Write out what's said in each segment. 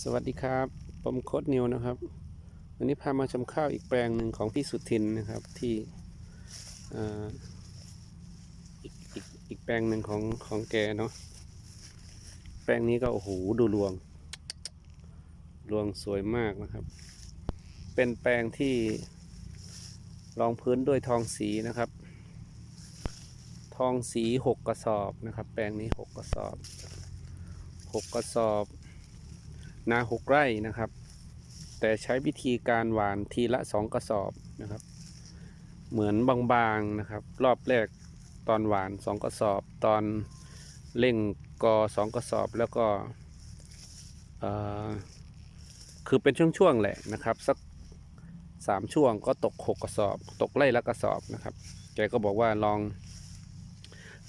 สวัสดีครับ ผมโค้ดนิวนะครับ วันนี้พามาชมข้าวอีกแปลงหนึ่งของพี่สุทินนะครับ ที่อ่ออีกอีกอีกแปลงหนึ่งของของแกเนาะแปลงนี้ก็โอ้โหดูรวง รวงสวยมากนะครับ เป็นแปลงที่รองพื้นด้วยทองสีนะครับ ทองสีหกกระสอบนะครับ แปลงนี้หกกระสอบหกกระสอบ นาหกไร่นะครับ แต่ใช้วิธีการหวานทีละสองกระสอบนะครับ เหมือนบางๆนะครับ รอบแรกตอนหวานสองกระสอบ ตอนเร่งกอสองกระสอบแล้วก็คือเป็นช่วงๆแหละนะครับ สักสามช่วงก็ตกหกกระสอบ ตกไร่ละกระสอบนะครับแกก็บอกว่าลอง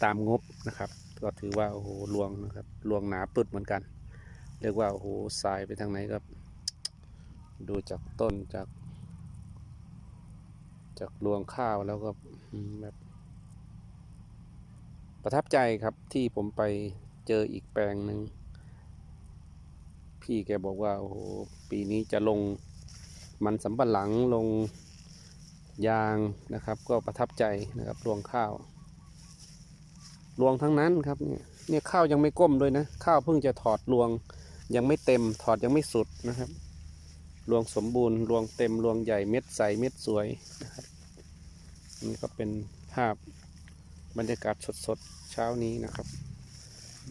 ตามงบนะครับ ก็ถือว่าโอ้โหลวงนะครับลวงหนาปึดเหมือนกัน เรียกว่าโอ้โหสายไปทางไหนครับ ดูจากต้นจาก จากรวงข้าวแล้วก็แบบประทับใจครับที่ผมไปเจออีกแปลงหนึ่งพี่แกบอกว่า โอ้โห ปีนี้จะลงมันสำปะหลังลงยางนะครับ ก็ประทับใจนะครับรวงข้าว รวงทั้งนั้นครับเนี่ยเนี่ยข้าวยังไม่ก้มด้วยนะ ข้าวเพิ่งจะถอดรวง ยังไม่เต็มถอดยังไม่สุดนะครับรวงสมบูรณ์รวงเต็มรวงใหญ่เม็ดใสเม็ดสวยนะครับนี่ก็เป็นภาพบรรยากาศสดๆเช้านี้นะครับ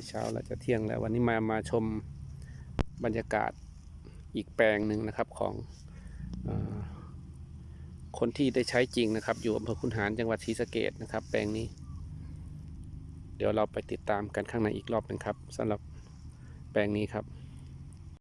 เช้าแล้วจะเที่ยงแล้ววันนี้มามาชมบรรยากาศอีกแปลงหนึ่งนะครับของอคนที่ได้ใช้จริงนะครับ อยู่อำเภอคุนหารจังหวัดศรีสะเกดนะครับ แปลงนี้ เดี๋ยวเราไปติดตามกันข้างในอีกรอบหนึ่งครับสำหรับแปลงนี้ครับ